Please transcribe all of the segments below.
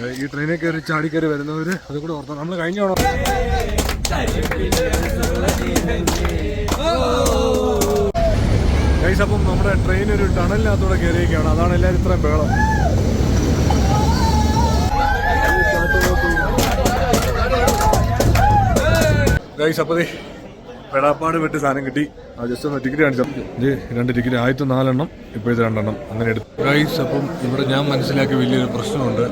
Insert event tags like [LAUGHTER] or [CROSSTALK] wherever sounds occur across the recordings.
ഈ ട്രെയിനിൽ കയറി ചാടി കയറി വരുന്നവര് അത് കൂടെ ഓർത്താൽ നമ്മൾ കഴിഞ്ഞ ഓണം ഗൈസ് അപ്പം നമ്മുടെ ട്രെയിൻ ഒരു ടണലിനകത്തൂടെ കയറിയൊക്കെയാണ് അതാണ് എല്ലാവരും ഇത്രയും ബേളം ഗൈസ് അപ്പോൾ ദേ പെടാപ്പാട് വെട്ടി സാധനം കിട്ടി. ആ ജസ്റ്റ് ഒന്ന് ടിക്കറ്റ് കാണിച്ചു. രണ്ട് ടിക്കറ്റ് ആദ്യത്തെ നാലെണ്ണം ഇപ്പോഴത്തെ രണ്ടെണ്ണം. അങ്ങനെ എടുത്തു. ഗൈസ് അപ്പം ഇവിടെ ഞാൻ മനസ്സിലാക്കിയ വലിയൊരു പ്രശ്നമുണ്ട്.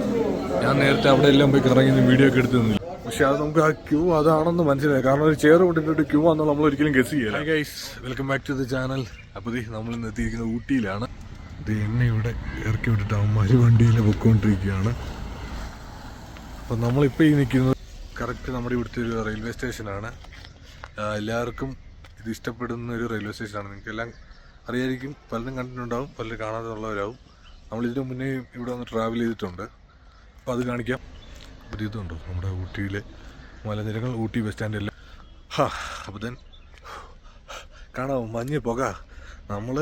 ഞാൻ നേരത്തെ അവിടെ എല്ലാം പോയി കറങ്ങി വീഡിയോ ഒക്കെ എടുത്തു നിന്നില്ല. പക്ഷെ അത് നമുക്ക് ആ ക്യൂ അതാണെന്ന് മനസ്സിലായി. കാരണം ഒരു ചെയർ കൊണ്ടിട്ട് ക്യൂ ആണെന്ന് നമ്മൾ ഒരിക്കലും ഗസ് ചെയ്യില്ല. Guys welcome back to the channel അപ്പോൾ നമ്മൾ ഇന്ന് എത്തിയിരിക്കുന്നത് ഊട്ടിയിലാണ്. ഇത് എന്നെ ഇവിടെ ഇറക്കി വിട്ടിട്ട് അവന്മാർ വണ്ടിയിൽ പൊക്കോണ്ടിരിക്കുകയാണ്. അപ്പൊ നമ്മളിപ്പോൾ ഈ നിൽക്കുന്നത് കറക്റ്റ് നമ്മുടെ ഇവിടുത്തെ ഒരു റെയിൽവേ സ്റ്റേഷനാണ് എല്ലാവർക്കും ഇത് ഇഷ്ടപ്പെടുന്ന ഒരു റെയിൽവേ സ്റ്റേഷനാണ് നിങ്ങൾക്ക് എല്ലാം അറിയായിരിക്കും. പലരും കണ്ടിട്ടുണ്ടാവും പലരും കാണാതെ ഉള്ളവരാവും നമ്മൾ ഇതിനു മുന്നേ ഇവിടെ വന്ന് ട്രാവൽ ചെയ്തിട്ടുണ്ട്. അപ്പോൾ അത് കാണിക്കാം. ഒരു ഇതുണ്ടോ നമ്മുടെ ഊട്ടിയിലെ മലനിരകൾ ഊട്ടി ബസ് സ്റ്റാൻഡിൽ ഹാ അപ്പോൾ തന്നെ കാണാം മഞ്ഞ് പുക. നമ്മൾ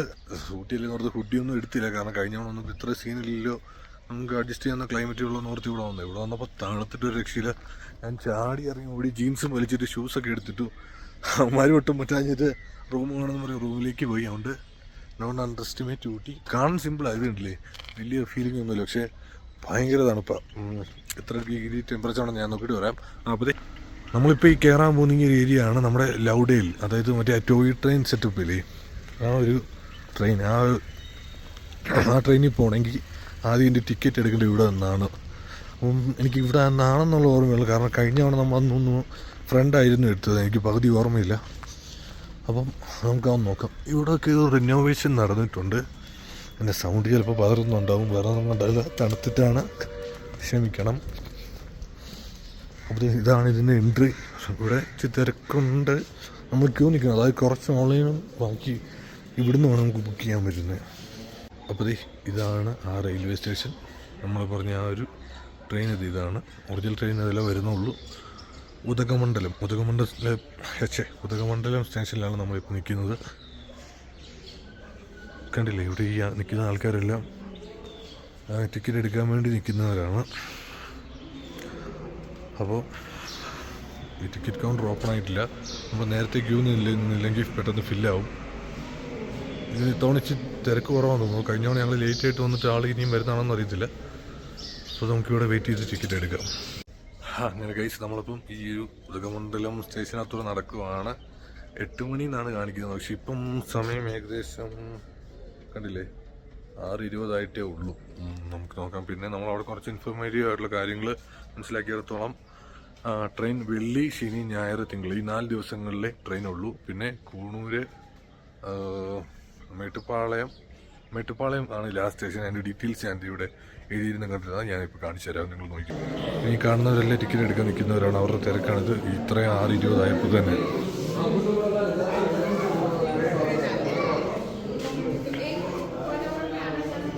ഊട്ടിയിൽ ഓർത്ത് ഹുഡിയൊന്നും എടുത്തില്ല. കാരണം കഴിഞ്ഞ തവണ ഒന്നും ഇത്ര സീനില്ലല്ലോ നമുക്ക് അഡ്ജസ്റ്റ് ചെയ്യാവുന്ന ക്ലൈമറ്റുള്ള ഓർത്തി ഇവിടെ വന്നത്. ഇവിടെ വന്നപ്പോൾ തണുത്തിട്ട് ഒരു രക്ഷയില്ല. ഞാൻ ചാടി ഇറങ്ങി ഓടി ജീൻസും വലിച്ചിട്ട് ഷൂസൊക്കെ എടുത്തിട്ടു. അമ്മമാരും ഒട്ടും പറ്റാഞ്ഞിട്ട് റൂം വേണമെന്ന് പറയും. റൂമിലേക്ക് പോയി. അതുകൊണ്ട് നോട്ട് അണ്ടർ എസ്റ്റിമേറ്റ് ഊട്ടി കാണാൻ സിമ്പിൾ ആയതുണ്ടല്ലേ വലിയ ഫീലിംഗ് ഒന്നുമില്ല. പക്ഷേ ഭയങ്കര തണുപ്പാണ് എത്ര ഡിഗ്രി ടെമ്പറേച്ചർ ആണെന്ന് ഞാൻ നോക്കിയിട്ട് പറയാം. അപ്പോൾ നമ്മളിപ്പോൾ ഈ കയറാൻ പോകുന്ന ഒരു ഏരിയ ആണ് നമ്മുടെ ലൗഡേൽ അതായത് മറ്റേ ടോയ് ട്രെയിൻ സെറ്റപ്പില്ലേ ആ ഒരു ട്രെയിൻ ആ ആ ട്രെയിനിൽ പോകണമെങ്കിൽ ആദ്യം എന്റെ ടിക്കറ്റ് എടുക്കേണ്ടത് ഇവിടെ നിന്നാണ്. അപ്പം എനിക്ക് ഇവിടെ നിന്നാണെന്നുള്ള ഓർമ്മയുള്ളൂ. കാരണം കഴിഞ്ഞ തവണ നമ്മൾ അന്നൊന്ന് ഫ്രണ്ടായിരുന്നു എടുത്തത്. എനിക്ക് പകുതി ഓർമ്മയില്ല. അപ്പം നമുക്ക് അതൊന്ന് നോക്കാം. ഇവിടെയൊക്കെ റിനോവേഷൻ നടന്നിട്ടുണ്ട്. എന്റെ സൗണ്ട് ചിലപ്പോൾ പതറുന്നുണ്ടാവും വേറെ ഉണ്ടാവില്ല. തണുത്തിട്ടാണ് ക്ഷമിക്കണം. അപ്പോൾ ഇതാണ് ഇതിന്റെ എൻട്രി ഇവിടെ ഇച്ചിരി തിരക്കുണ്ട്. നമ്മൾ ക്യൂ നിൽക്കണം. അതായത് കുറച്ച് ഓൺലൈനും ബാക്കി ഇവിടുന്ന് വേണം നമുക്ക് ബുക്ക് ചെയ്യാൻ പറ്റുന്നത് അപ്പോൾ ഇതാണ് ആ റെയിൽവേ സ്റ്റേഷൻ നമ്മൾ പറഞ്ഞ ആ ഒരു ട്രെയിൻ ഇത് ഇതാണ്. ഒറിജിനൽ ട്രെയിൻ അതിലെ വരുന്നുള്ളൂ. ഉദകമണ്ഡലം. ഉദകമണ്ഡലത്തിലെ എച്ച് ഉദകമണ്ഡലം സ്റ്റേഷനിലാണ് നമ്മളിപ്പോൾ നിൽക്കുന്നത്. കണ്ടില്ലേ? ഇവിടെ ഈ നിൽക്കുന്ന ആൾക്കാരെല്ലാം ടിക്കറ്റ് എടുക്കാൻ വേണ്ടി നിൽക്കുന്നവരാണ് അപ്പോൾ ഈ ടിക്കറ്റ് കൗണ്ടർ ഓപ്പൺ ആയിട്ടില്ല. നമ്മൾ നേരത്തെ ക്യൂ നിന്നില്ലെങ്കിൽ പെട്ടെന്ന് ഫില്ലാവും ഇതിന് ഇത്തവണ ഇച്ചിരി തിരക്ക് കുറവാണ് തോന്നുന്നു. കഴിഞ്ഞ തവണ ഞങ്ങൾ ലേറ്റ് ആയിട്ട് വന്നിട്ട് ആൾ ഇനിയും വരുന്നതാണെന്ന് അറിയത്തില്ല. അപ്പോൾ നമുക്കിവിടെ വെയിറ്റ് ചെയ്ത് ടിക്കറ്റ് എടുക്കാം. അങ്ങനെ കഴിച്ച് നമ്മളിപ്പം ഈ ഒരു ഉദകമണ്ഡലം സ്റ്റേഷനകത്തൂടെ നടക്കുവാണ്. എട്ട് മണി എന്നാണ് കാണിക്കുന്നത്. പക്ഷെ ഇപ്പം സമയം ഏകദേശം കണ്ടില്ലേ? ആറ് ഇരുപതായിട്ടേ ഉള്ളൂ. നമുക്ക് നോക്കാം. പിന്നെ നമ്മൾ അവിടെ കുറച്ച് ഇൻഫോർമേറ്റീവ് ആയിട്ടുള്ള കാര്യങ്ങൾ മനസ്സിലാക്കിയിടത്തോളം. ട്രെയിൻ വെള്ളി ശനി ഞായർ തിങ്കൾ ഈ നാല് ദിവസങ്ങളിലെ ട്രെയിൻ ഉള്ളൂ. പിന്നെ കൂണൂര് മേട്ടുപ്പാളയം. മേട്ടുപ്പാളയം ആണ് ലാസ്റ്റ് സ്റ്റേഷൻ അതിന്റെ ഡീറ്റെയിൽസ് ഞാൻ ഇവിടെ എഴുതിയിരുന്ന കണ്ടിരുന്നത് ഞാനിപ്പോൾ കാണിച്ചു തരാം. നിങ്ങൾ നോക്കി ഈ കാണുന്നവരെല്ലാം ടിക്കറ്റ് എടുക്കാൻ നിൽക്കുന്നവരാണ്. അവരുടെ തിരക്കാണിത്. ഇത്രയും ആറ് ഇരുപതായപ്പോൾ തന്നെ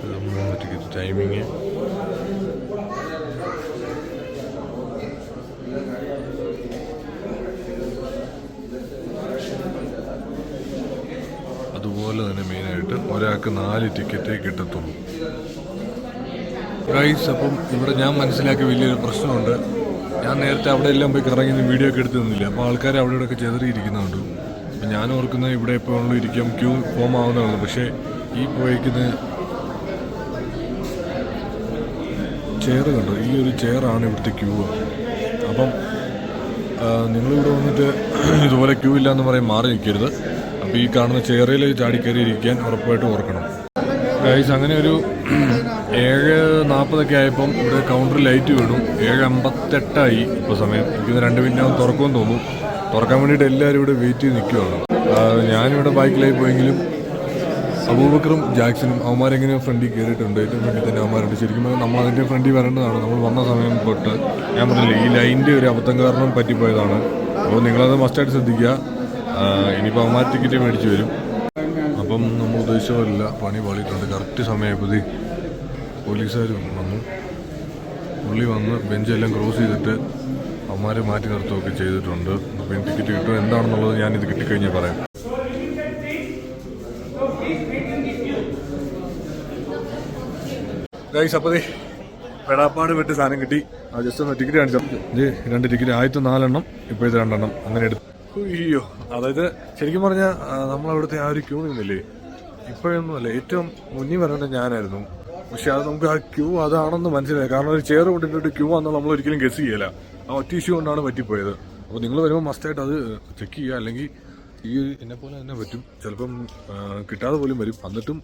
ഇത് മൂന്ന് ടിക്കറ്റ് ടൈമിങ് അതുപോലെ തന്നെ മെയിനായിട്ട് ഒരാൾക്ക് നാല് ടിക്കറ്റേ കിട്ടത്തുള്ളൂ. ഗൈസ് അപ്പം ഇവിടെ ഞാൻ മനസ്സിലാക്കിയ വലിയൊരു പ്രശ്നമുണ്ട്. ഞാൻ നേരത്തെ അവിടെ എല്ലാം പോയി കറങ്ങി വീഡിയോ ഒക്കെ എടുത്ത് നിന്നില്ല അപ്പോൾ ആൾക്കാർ അവിടെ ഇവിടെയൊക്കെ ചെതറിയിരിക്കുന്നുണ്ട്. അപ്പം ഞാൻ ഓർക്കുന്നത് ഇവിടെ ഇപ്പോൾ ഇരിക്കാം ക്യൂ ഫോം ആവുന്നതാണ് പക്ഷേ ഈ പോയേക്കുന്ന ചെയർ കണ്ടോ? ഈ ഒരു ചെയറാണ് ഇവിടുത്തെ ക്യൂ അപ്പം നിങ്ങളിവിടെ വന്നിട്ട് [CLEARS THROAT] ഇതുപോലെ ക്യൂ ഇല്ല എന്ന് പറയും മാറി നിൽക്കരുത്. അപ്പോൾ ഈ കാണുന്ന ചെയറിൽ ചാടിക്കയറി ഇരിക്കാൻ ഉറപ്പായിട്ടും ഓർക്കണം. ഗൈസ് അങ്ങനെ ഒരു [CLEARS THROAT] ഏഴ് നാൽപ്പതൊക്കെ ആയപ്പം ഇവിടെ കൗണ്ടറിൽ ലൈറ്റ് വീണു. ഏഴ് അമ്പത്തെട്ടായി ഇപ്പോൾ സമയം. എനിക്കിന്ന് രണ്ട് മിനിറ്റ് തുറക്കുമെന്ന് തോന്നുന്നു. തുറക്കാൻ വേണ്ടിയിട്ട് എല്ലാവരും ഇവിടെ വെയിറ്റ് ചെയ്ത് നിൽക്കുകയാണ് ഞാനിവിടെ ബൈക്കിലായി പോയെങ്കിലും അബൂബക്കറും ജാക്സനും അവന്മാരെങ്ങനെ ഫ്രണ്ടിൽ കയറിയിട്ടുണ്ട്. ഏറ്റവും ഫ്രണ്ടിൽ തന്നെ അവന്മാരുണ്ട് ശരിക്കും നമ്മൾ അതിന്റെ ഫ്രണ്ടിൽ വരേണ്ടതാണ്. നമ്മൾ വന്ന സമയം തൊട്ട് ഞാൻ പറഞ്ഞില്ലേ ഈ ലൈന്റെ ഒരു അബദ്ധം കാരണം പറ്റിപ്പോയതാണ്. അപ്പോൾ നിങ്ങളത് മസ്റ്റായിട്ട് ശ്രദ്ധിക്കുക. ഇനിയിപ്പോൾ അവന്മാർ ടിക്കറ്റ് മേടിച്ച് വരും. അപ്പം നമ്മൾ ഉദ്ദേശിച്ച പണി പാളിയിട്ടുണ്ട്. കറക്റ്റ് സമയപ്പതി പോലീസുകാരും വന്നു. പുള്ളി വന്ന് ബെഞ്ചെല്ലാം ക്രോസ് ചെയ്തിട്ട് അവന്മാരെ മാറ്റി നിർത്തുകയൊക്കെ ചെയ്തിട്ടുണ്ട്. അപ്പം ടിക്കറ്റ് കിട്ടും എന്താണെന്നുള്ളത് ഞാനിത് കിട്ടിക്കഴിഞ്ഞാൽ പറയാം. ഗൈസ് അപ്പോൾ പെടാപ്പാട് വിട്ട് സാധനം കിട്ടി. ജസ്റ്റ് ഒന്ന് ടിക്കറ്റ് കാണിച്ചു ഇത് രണ്ട് ടിക്കറ്റ് ആദ്യത്തെ നാലെണ്ണം ഇപ്പോഴത്തെ രണ്ടെണ്ണം അങ്ങനെ എടുത്തു. അയ്യോ. അതായത് ശരിക്കും പറഞ്ഞാൽ നമ്മളവിടുത്തെ ആ ഒരു ക്യൂ നിന്നില്ലേ? ഇപ്പോഴൊന്നുമല്ല ഏറ്റവും മുന്നിൽ വരേണ്ടത് ഞാനായിരുന്നു. പക്ഷെ അത് നമുക്ക് ആ ക്യൂ അതാണെന്ന് മനസ്സിലായി. കാരണം ഒരു ചെയർ കൊണ്ടിട്ട് ക്യൂ ആണെന്ന് നമ്മൾ ഒരിക്കലും ഗസ് ചെയ്യല. ആ ഒറ്റ ഇഷ്യൂ കൊണ്ടാണ് പറ്റിപ്പോയത്. അപ്പോൾ നിങ്ങൾ വരുമ്പോൾ മസ്റ്റായിട്ട് അത് ചെക്ക് ചെയ്യുക. അല്ലെങ്കിൽ ഈ എന്നെ പോലെ തന്നെ പറ്റും. ചിലപ്പം കിട്ടാതെ പോലും വരും. എന്നിട്ടും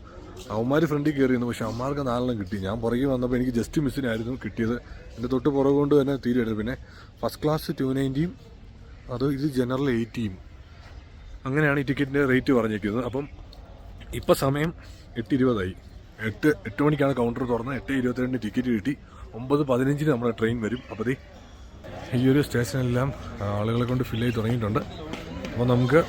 അവന്മാർ ഫ്രണ്ടിൽ കയറിയിരുന്നു പക്ഷെ അമ്മമാർക്ക് നാലെണ്ണം കിട്ടി. ഞാൻ പുറകെ വന്നപ്പോൾ എനിക്ക് ജസ്റ്റ് മിസ്സിനായിരുന്നു കിട്ടിയത്. എന്റെ തൊട്ട് പുറകെ കൊണ്ട് തന്നെ തീരെയായിരുന്നു പിന്നെ ഫസ്റ്റ് ക്ലാസ് ടു നയന്റിയും അത് ഇത് ജനറൽ എയ്റ്റിയും അങ്ങനെയാണ് ഈ ടിക്കറ്റിന്റെ റേറ്റ് പറഞ്ഞിരിക്കുന്നത്. അപ്പം ഇപ്പം സമയം എട്ട് ഇരുപതായി. എട്ട് എട്ട് മണിക്കാണ് കൗണ്ടർ തുറന്നത് എട്ട് ഇരുപത്തിരണ്ട് ടിക്കറ്റ് കിട്ടി. ഒമ്പത് പതിനഞ്ചിന് നമ്മുടെ ട്രെയിൻ വരും. അപ്പോൾ ദേ ഈ ഒരു സ്റ്റേഷനെല്ലാം ആളുകളെ കൊണ്ട് ഫില്ല് ചെയ്ത് തുടങ്ങിയിട്ടുണ്ട്. അപ്പോൾ നമുക്ക്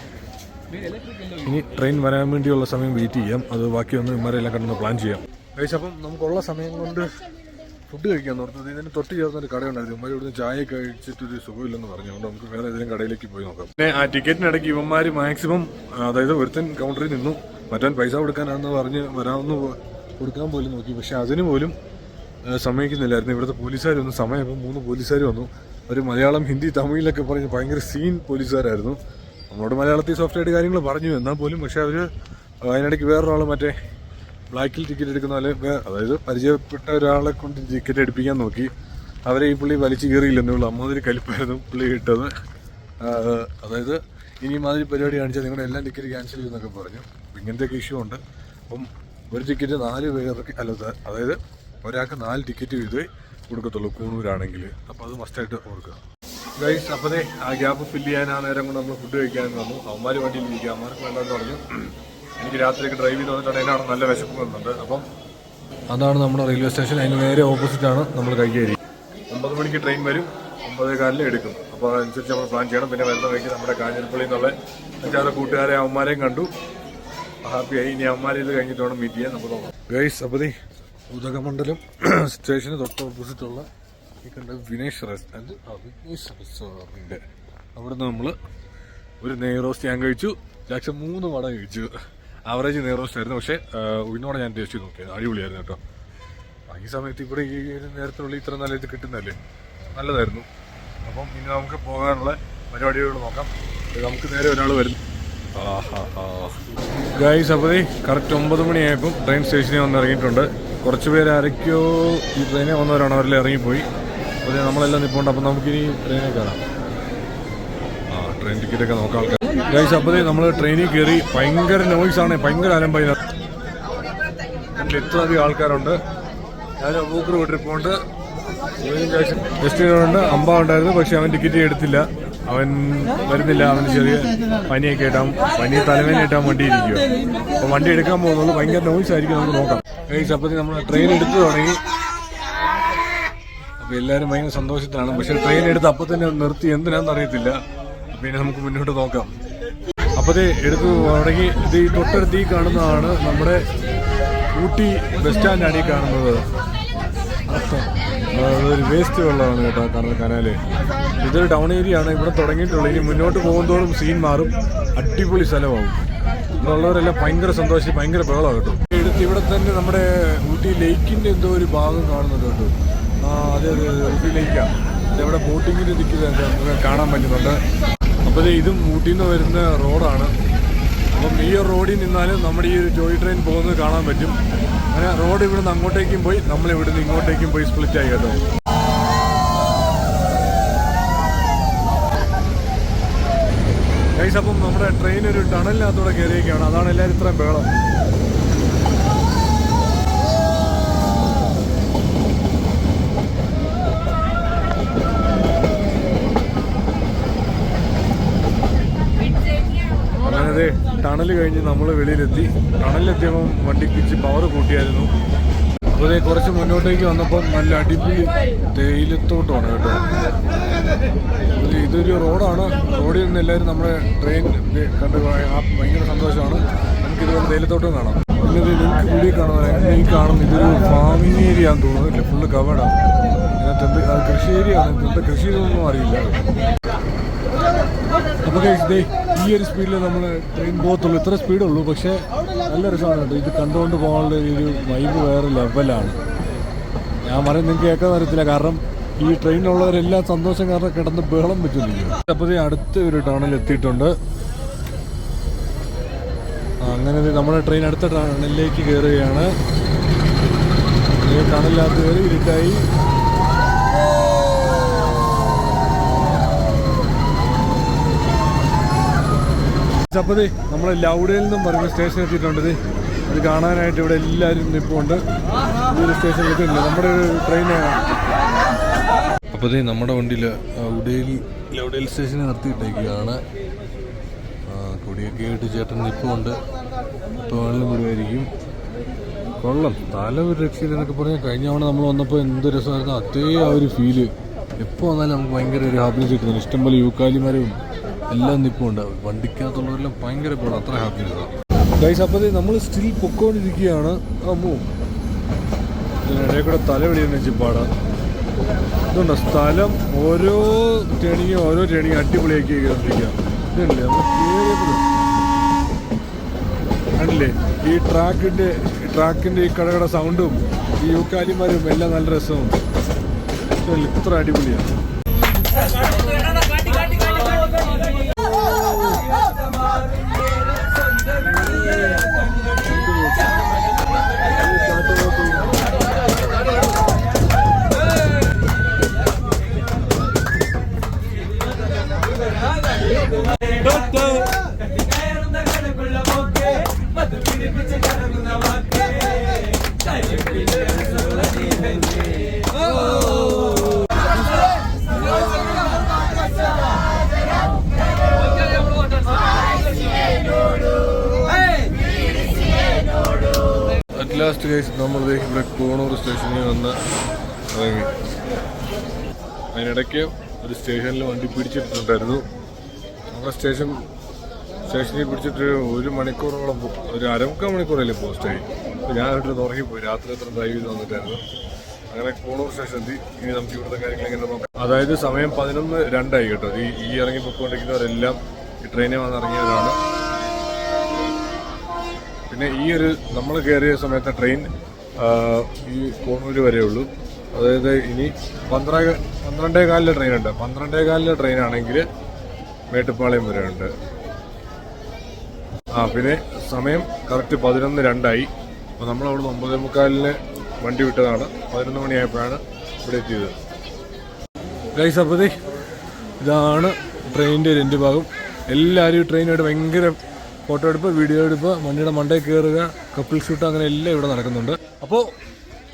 ഇനി ട്രെയിൻ വരാൻ വേണ്ടിയുള്ള സമയം വെയിറ്റ് ചെയ്യാം. അത് ബാക്കി ഒന്ന് ഇമാരെല്ലാം കണ്ടൊന്ന് പ്ലാൻ ചെയ്യാം. ഏകദേശം അപ്പം നമുക്കുള്ള സമയം കൊണ്ട് ഫുഡ് കഴിക്കാൻ ഓർത്തത് ഇതിന് തൊട്ട് ചേർന്നൊരു കടയുണ്ടായിരുന്നു. ഇവന്മാർ ഇവിടുന്ന് ചായ കഴിച്ചിട്ടൊരു സുഖമില്ലെന്ന് പറഞ്ഞു. അതുകൊണ്ട് നമുക്ക് വേറെ ഏതെങ്കിലും കടയിലേക്ക് പോയി നോക്കാം. പിന്നെ ആ ടിക്കറ്റിനിടയ്ക്ക് ഇവന്മാർ മാക്സിമം അതായത് ഒരുത്തൻ കൗണ്ടറിൽ നിന്നു. മറ്റവൻ പൈസ കൊടുക്കാനാണെന്ന് പറഞ്ഞ് വരാമെന്ന് കൊടുക്കാൻ പോലും നോക്കി. പക്ഷെ അതിന് പോലും സമ്മതിക്കുന്നില്ലായിരുന്നു. ഇവിടുത്തെ വന്നു. സമയം ഇപ്പം മൂന്ന് പോലീസുകാർ വന്നു. ഒരു മലയാളം ഹിന്ദി തമിഴിലൊക്കെ പറഞ്ഞ് ഭയങ്കര സീൻ പോലീസുകാരായിരുന്നു. നമ്മളോട് മലയാളത്തിൽ സോഫ്റ്റ്വെയർ കാര്യങ്ങൾ പറഞ്ഞു. എന്നാൽ പോലും പക്ഷെ അവർ അതിനിടയ്ക്ക് വേറൊരാൾ മറ്റേ ബ്ലാക്കിൽ ടിക്കറ്റ് എടുക്കുന്ന പോലെ അതായത് പരിചയപ്പെട്ട ഒരാളെ കൊണ്ട് ടിക്കറ്റ് എടുപ്പിക്കാൻ നോക്കി. അവരെ ഈ പുള്ളി വലിച്ചു കയറിയില്ലെന്നേ ഉള്ളൂ. അമ്മാതിരി കലിപ്പായിരുന്നു പുള്ളി ഇട്ടത്. അതായത് ഇനി മാതിരി പരിപാടി കാണിച്ചാൽ നിങ്ങളുടെ എല്ലാം ടിക്കറ്റ് ക്യാൻസൽ ചെയ്യുമെന്നൊക്കെ പറഞ്ഞു. ഇങ്ങനത്തെയൊക്കെ ഇഷ്യൂ ഉണ്ട്. അപ്പം ഒരു ടിക്കറ്റ് നാല് പേർക്ക് അല്ല അതായത് ഒരാൾക്ക് നാല് ടിക്കറ്റ് വീതമേ കൊടുക്കത്തുള്ളൂ കൂണൂരാണെങ്കിൽ. അപ്പോൾ അത് മസ്റ്റായിട്ട് ഓർക്കുക. ഗൈസ് അപ്പതേ ആ ഗ്യാപ്പ് ഫില്ല് ചെയ്യാൻ ആ നേരം കൊണ്ട് നമ്മൾ ഫുഡ് കഴിക്കാൻ വന്നു. അവന്മാർ വണ്ടിയിൽ ഇരിക്കുക അവന്മാർക്ക് വേണ്ടെന്ന് പറഞ്ഞു. എനിക്ക് രാത്രിയൊക്കെ ഡ്രൈവ് ചെയ്ത് വന്നിട്ടാണ് അതിനാണ് നല്ല വിശപ്പ് വന്നിട്ടുണ്ട് അപ്പം അതാണ് നമ്മുടെ റെയിൽവേ സ്റ്റേഷൻ അതിന് നേരെ ഓപ്പോസിറ്റാണ് നമ്മൾ കഴിക്കുകയായിരിക്കും ഒമ്പത് മണിക്ക് ട്രെയിൻ വരും. ഒമ്പതേ കാലിൽ എടുക്കും. അപ്പോൾ അതനുസരിച്ച് നമ്മൾ പ്ലാൻ ചെയ്യണം. പിന്നെ വരുന്ന വഴിക്ക് നമ്മുടെ കാഞ്ഞിരപ്പള്ളി എന്നുള്ള അഞ്ചാറ് കൂട്ടുകാരെ അവന്മാരെയും കണ്ടു. ഹാപ്പിയായി ഇനി അവന്മാരെ ഇത് കഴിഞ്ഞിട്ട് വേണം മീറ്റ് ചെയ്യാൻ. നമുക്ക് നോക്കാം. ഗൈസ് അപ്പോൾ ഉദകമണ്ഡലം സ്റ്റേഷന് തൊട്ട് ഓപ്പോസിറ്റുള്ള ഈ കണ്ട വിനേഷ് റെസ്റ്റോറന്റ്. ആ വിനേഷ് റെസ്റ്റോറന്റ് അവിടുന്ന് നമ്മൾ ഒരു നെയ്റോസ്റ്റ് ഞാൻ കഴിച്ചു. ലക്ഷം മൂന്ന് വട കഴിച്ചു. ആവറേജ് നെയ്റോസ്റ്റ് ആയിരുന്നു. പക്ഷേ ഉന്നോടെ ഞാൻ ടേസ്റ്റ് നോക്കിയത്. അടിപൊളിയായിരുന്നു കേട്ടോ. ഈ സമയത്ത് ഇവിടെ ഈ ഒരു നേരത്തിനുള്ളിൽ ഇത്ര നല്ല ഇത് കിട്ടുന്നല്ലേ നല്ലതായിരുന്നു. അപ്പം ഇനി നമുക്ക് പോകാനുള്ള പരിപാടികൾ നോക്കാം. നമുക്ക് നേരെ ഒരാൾ വരുന്നു ഗൈസ് അപ്പോൾ കറക്റ്റ് ഒമ്പത് മണിയായപ്പം ട്രെയിൻ സ്റ്റേഷനിൽ വന്ന് ഇറങ്ങിയിട്ടുണ്ട് കുറച്ച് പേര് ആരൊക്കെയോ ഈ ട്രെയിനിൽ വന്നവരാണ് അവരിൽ ഇറങ്ങിപ്പോയി. ദേ നമ്മളെല്ലാം നിൽപ്പുണ്ട് അപ്പം നമുക്കിനി ട്രെയിനിൽ കയറാം ആ ട്രെയിൻ ടിക്കറ്റ് ഒക്കെ നോക്കാം ആൾക്കാർ. ഗൈസ് അപ്പോൾ നമ്മൾ ട്രെയിനിൽ കയറി ഭയങ്കര നോയ്സാണ് ഭയങ്കര അലമ്പായി. ഇത്ര അധികം ആൾക്കാരുണ്ട്. ഞാൻ മൂക്കർ വിട്ടിരിപ്പുണ്ട് ജസ്റ്റിനുണ്ട് അമ്പ ഉണ്ടായിരുന്നു പക്ഷെ അവൻ ടിക്കറ്റ് എടുത്തില്ല. അവൻ വരുന്നില്ല. അവന് ചെറിയ പനിയൊക്കെ ഇട്ടാം പനി തലവേന ഇട്ടാൻ വണ്ടി ഇരിക്കുക അപ്പോൾ വണ്ടി എടുക്കാൻ പോകുന്നുള്ളൂ. ഭയങ്കര നോയ്സ് ആയിരിക്കും നമുക്ക് നോക്കാം. ഗൈസ് അപ്പോൾ നമ്മൾ ട്രെയിൻ എടുത്തു തുടങ്ങി. അപ്പൊ എല്ലാവരും ഭയങ്കര സന്തോഷത്തിലാണ് പക്ഷെ ട്രെയിൻ എടുത്ത് അപ്പൊ തന്നെ നിർത്തി. എന്തിനാന്ന് അറിയത്തില്ല. പിന്നെ നമുക്ക് മുന്നോട്ട് നോക്കാം. അപ്പത് എടുത്തു തുടങ്ങി. ഇത് ഈ തൊട്ടടുത്ത് ഈ കാണുന്നതാണ് നമ്മുടെ ഊട്ടി ബസ് സ്റ്റാൻഡാണ് ഈ കാണുന്നത്. അതൊരു വേസ്റ്റ് വെള്ളമാണ് കേട്ടോ കാരണം കനാല്. ഇതൊരു ടൗൺ ഏരിയ ആണ്. ഇവിടെ തുടങ്ങിയിട്ടുള്ളത് ഇനി മുന്നോട്ട് പോകുമ്പോഴും സീൻ മാറും. അടിപൊളി സ്ഥലമാകും ഇവിടെയുള്ളവരെല്ലാം ഭയങ്കര സന്തോഷം ഭയങ്കര ബഹളമാണ് കേട്ടോ. എടുത്ത് ഇവിടെ തന്നെ നമ്മുടെ ഊട്ടി ലേക്കിന്റെ എന്തോ ഒരു ഭാഗം കാണുന്നുണ്ട് കേട്ടോ. അതെ അതെ ഊട്ടി ലേക്കാണ് ബോട്ടിങ്ങിൽ നിൽക്കുന്നത് നമുക്ക് കാണാൻ പറ്റുന്നുണ്ട്. അപ്പോൾ ഇതും ഊട്ടിയിൽ നിന്ന് വരുന്ന റോഡാണ്. അപ്പം ഈ റോഡിൽ നിന്നാലും നമ്മുടെ ഈ ഒരു ടോയ് ട്രെയിൻ പോകുന്നത് കാണാൻ പറ്റും. അങ്ങനെ റോഡ് ഇവിടെ നിന്ന് അങ്ങോട്ടേക്കും പോയി നമ്മൾ ഇവിടെ നിന്ന് ഇങ്ങോട്ടേക്കും പോയി സ്പ്ലിറ്റ് ആയി കേട്ടോ. ഗൈസ് അപ്പം നമ്മുടെ ട്രെയിൻ ഒരു ടണലിനകത്തൂടെ കയറിയൊക്കെയാണ് അതാണ് എല്ലാവരും ഇത്രയും ബഹളം അങ്ങനെ അതെ ടണൽ കഴിഞ്ഞ് നമ്മൾ വെളിയിലെത്തി. ടണലിലെത്തിയപ്പം വണ്ടി പിച്ച് പവർ കൂട്ടിയായിരുന്നു. അപ്പോൾ കുറച്ച് മുന്നോട്ടേക്ക് വന്നപ്പം നല്ല അടിപൊളി തേയിലത്തോട്ടമാണ് കേട്ടോ. ഇത് ഇതൊരു റോഡാണ്. റോഡിൽ നിന്ന് എല്ലാവരും നമ്മുടെ ട്രെയിൻ കണ്ടു ഭയങ്കര സന്തോഷമാണ്. നമുക്ക് ഇതുപോലെ തേയിലത്തോട്ടം കാണാം. പിന്നെ നിങ്ങൾക്ക് വീഡിയോ കാണുന്നത് ഈ കാണുന്ന ഇതൊരു ഫാമിംഗ് ഏരിയ ആണെന്ന് തോന്നുന്നില്ല ഫുള്ള് കവേഡാണ് ഇതിനകത്ത് എന്ത് കൃഷി ഏരിയ ആണ്? ഇതിന്റെ കൃഷി ഇതൊന്നും അറിയില്ല. നമുക്ക് ദേ ഈ ഒരു സ്പീഡിൽ നമ്മൾ ട്രെയിൻ പോകത്തുള്ളൂ. ഇത്ര സ്പീഡുള്ളൂ പക്ഷേ നല്ല രസമാണ് കേട്ടോ ഇത് കണ്ടുകൊണ്ട് പോകാനുള്ള ഒരു വൈബ് വേറെ ലെവലാണ് ഞാൻ പറയുന്നത് നിങ്ങൾക്ക് കേൾക്കാൻ അറിയത്തില്ല. കാരണം ഈ ട്രെയിനിലുള്ളവരെല്ലാം സന്തോഷം കാരണം കിടന്ന് ബഹളം പറ്റുന്നില്ല അപ്പോൾ അടുത്ത ഒരു ടണൽ എത്തിയിട്ടുണ്ട്. അങ്ങനെ നമ്മുടെ ട്രെയിൻ അടുത്ത ടണലിലേക്ക് കയറുകയാണ്. ടണലിനകത്ത് കയറി ഇരുട്ടായി. അപ്പോൾ നമ്മൾ ലൗഡയിൽ നിന്നും പറയുന്ന സ്റ്റേഷൻ എത്തിയിട്ടുണ്ട് ഇത്. കാണാനായിട്ട് ഇവിടെ എല്ലാവരും നിൽപ്പുണ്ട് ഒരു ഉണ്ട് നമ്മുടെ ഒരു ട്രെയിനാണ് അപ്പോൾ നമ്മുടെ വണ്ടിയിൽ ഉടയിൽ ലൗഡയിൽ സ്റ്റേഷനിൽ നിർത്തിയിട്ടേക്കുകയാണ് കൊടിയൊക്കെ ആയിട്ട് ചേട്ടൻ നിൽപ്പുണ്ട് ഇപ്പോൾ വെള്ളം കൊള്ളം. തല ഒരു രക്ഷയില്ല എന്നൊക്കെ പറഞ്ഞാൽ കഴിഞ്ഞ തവണ നമ്മൾ വന്നപ്പോൾ എന്ത് രസമായിരുന്നു. അതേ ആ ഒരു ഫീൽ എപ്പോൾ വന്നാലും നമുക്ക് ഭയങ്കര ഒരു ഹാപ്പിനെസ് കിട്ടുന്നുണ്ട്. ഇഷ്ടംപോലെ യൂക്കാലിമാരും എല്ലാം നിൽപ്പുണ്ട് വണ്ടിക്കകത്തുള്ളവരെല്ലാം ഭയങ്കര പോകണം അത്ര ഹാപ്പിനെസ്സാണ് ഗൈസ് അപ്പോൾ നമ്മൾ സ്റ്റിൽ പൊക്കോണ്ടിരിക്കുകയാണ്. അമ്മോ ഇതിനിടയിൽ കൂടെ തല വെളിയുന്ന ചിപ്പാടാ. ഇതുണ്ട്? സ്ഥലം ഓരോ ടേണിങ്ങും ഓരോ ടേണിങ്ങും അടിപൊളിയാക്കി കയറിയിരിക്കുക ഇതല്ലേ നമ്മൾ ഈ ട്രാക്കിന്റെ ട്രാക്കിന്റെ ഈ കടകട സൗണ്ടും ഈ യൂക്കാലിമാരും എല്ലാം നല്ല രസവും. ഇത്ര അടിപൊളിയാണ് ലാസ്റ്റ് കേസ് നമ്മൾ ഇവിടെ കോണൂർ സ്റ്റേഷനിൽ വന്ന് ഇറങ്ങി. അതിനിടയ്ക്ക് ഒരു സ്റ്റേഷനിൽ വണ്ടി പിടിച്ചിട്ടുണ്ടായിരുന്നു. നമ്മുടെ സ്റ്റേഷൻ സ്റ്റേഷനിൽ പിടിച്ചിട്ട് ഒരു മണിക്കൂറോളം ഒരു അരമുക്കാൽ മണിക്കൂറല്ലേ പോസ്റ്റായി. ഞാൻ വീട്ടിൽ ഉറങ്ങിപ്പോയി. രാത്രി എത്ര ഡ്രൈവ് ചെയ്ത് വന്നിട്ടായിരുന്നു. അങ്ങനെ കോണൂർ സ്റ്റേഷൻ എത്തി ഇനി നമുക്ക് ഇവിടുത്തെ കാര്യങ്ങൾ എങ്ങനെ നോക്കാം. അതായത് സമയം പതിനൊന്ന് രണ്ടായി കേട്ടോ. ഈ ഈ ഇറങ്ങി പൊയ്ക്കൊണ്ടിരിക്കുന്നവരെല്ലാം ഈ ട്രെയിനിൽ വന്ന് ഇറങ്ങിയവരാണ്. പിന്നെ ഈ ഒരു നമ്മൾ കയറിയ സമയത്ത് ട്രെയിൻ ഈ കോണൂര് വരെ ഉള്ളൂ. അതായത് ഇനി പന്ത്രണ്ട് പന്ത്രണ്ടേ കാലിലെ ട്രെയിൻ ഉണ്ട്. പന്ത്രണ്ടേ കാലിലെ ട്രെയിൻ ആണെങ്കിൽ മേട്ടുപ്പാളയം വരെ ഉണ്ട്. ആ പിന്നെ സമയം കറക്റ്റ് പതിനൊന്ന് രണ്ടായി. അപ്പോൾ നമ്മൾ അവിടെ ഒമ്പതേ മുക്കാലിന് വണ്ടി വിട്ടതാണ്. പതിനൊന്ന് മണിയായപ്പോഴാണ് ഇവിടെ എത്തിയത്. ഗൈസ് അപ്പോൾ ദേ ഇതാണ് ട്രെയിനിന്റെ രണ്ട് ഭാഗം. എല്ലാവരും ട്രെയിനായിട്ട് ഭയങ്കര ഫോട്ടോ എടുപ്പ് വീഡിയോ എടുപ്പ് വണ്ടിയുടെ മണ്ടയിൽ കയറുക കപ്പിൾ ഷൂട്ട് അങ്ങനെ എല്ലാം ഇവിടെ നടക്കുന്നുണ്ട്. അപ്പോൾ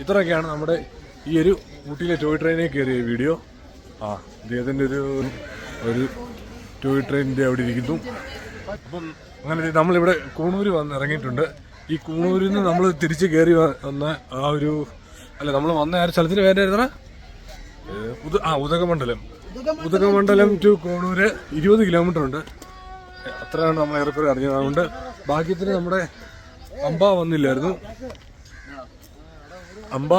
ഇത്രയൊക്കെയാണ് നമ്മുടെ ഈ ഒരു ഊട്ടിയിലെ ടോയ് ട്രെയിനിൽ കയറിയ വീഡിയോ ആ ഇദ്ദേഹത്തിന്റെ ഒരു ഒരു ടോയ് ട്രെയിനിന്റെ അവിടെ ഇരിക്കുന്നു. അപ്പം അങ്ങനെ നമ്മളിവിടെ കൂണൂര് വന്ന് ഇറങ്ങിയിട്ടുണ്ട്. ഈ കൂണൂരിൽ നിന്ന് നമ്മൾ തിരിച്ച് കയറി വന്ന ആ ഒരു അല്ല നമ്മൾ വന്ന ആ സ്ഥലത്തിന് പേരായിരുന്ന ആ ഉദകമണ്ഡലം. ഉദകമണ്ഡലം ടു കോണൂര്. ഇരുപത് കിലോമീറ്റർ ഉണ്ട്. അത്രയാണ് നമ്മൾ ഏറെക്കുറെ അറിഞ്ഞത്. അതുകൊണ്ട് ഭാഗ്യത്തിന് നമ്മുടെ അമ്പ വന്നില്ലായിരുന്നു. അമ്പ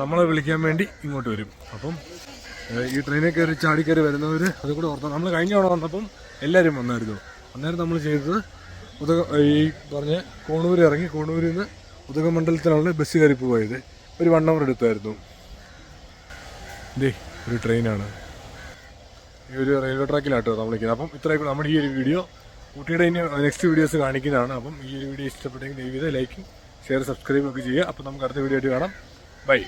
നമ്മളെ വിളിക്കാൻ വേണ്ടി ഇങ്ങോട്ട് വരും. അപ്പം ഈ ട്രെയിനിൽ കയറി ചാടി കയറി വരുന്നവർ അതുകൂടെ ഓർത്താൽ നമ്മൾ കഴിഞ്ഞ തവണ വന്നപ്പം എല്ലാവരും വന്നായിരുന്നു. അന്നേരം നമ്മൾ ചെയ്തത് ഉദക ഈ പറഞ്ഞ കോണൂർ ഇറങ്ങി കോണൂരിൽ നിന്ന് ഉദകമണ്ഡലത്തിലാണ് ബസ് കയറി പോയത്. ഒരു വൺ അവർ എടുത്തായിരുന്നു. ദേ ഒരു ട്രെയിനാണ് ഈ ഒരു റെയിൽവേ ട്രാക്കിലാട്ടോ നമ്മൾ നിൽക്കുന്നത്. അപ്പം ഇത്രയൊക്കെ നമ്മുടെ ഈ ഒരു വീഡിയോ ഊട്ടിയുടെ ഇനി നെക്സ്റ്റ് വീഡിയോസ് കാണിക്കുന്നതാണ്. അപ്പം ഈ വീഡിയോ ഇഷ്ടപ്പെട്ടെങ്കിൽ ലൈക്ക് ലൈക്കും ഷെയർ സബ്സ്ക്രൈബ് ഒക്കെ ചെയ്യുക. അപ്പം നമുക്ക് അടുത്ത വീഡിയോ ആയിട്ട് കാണാം. ബൈ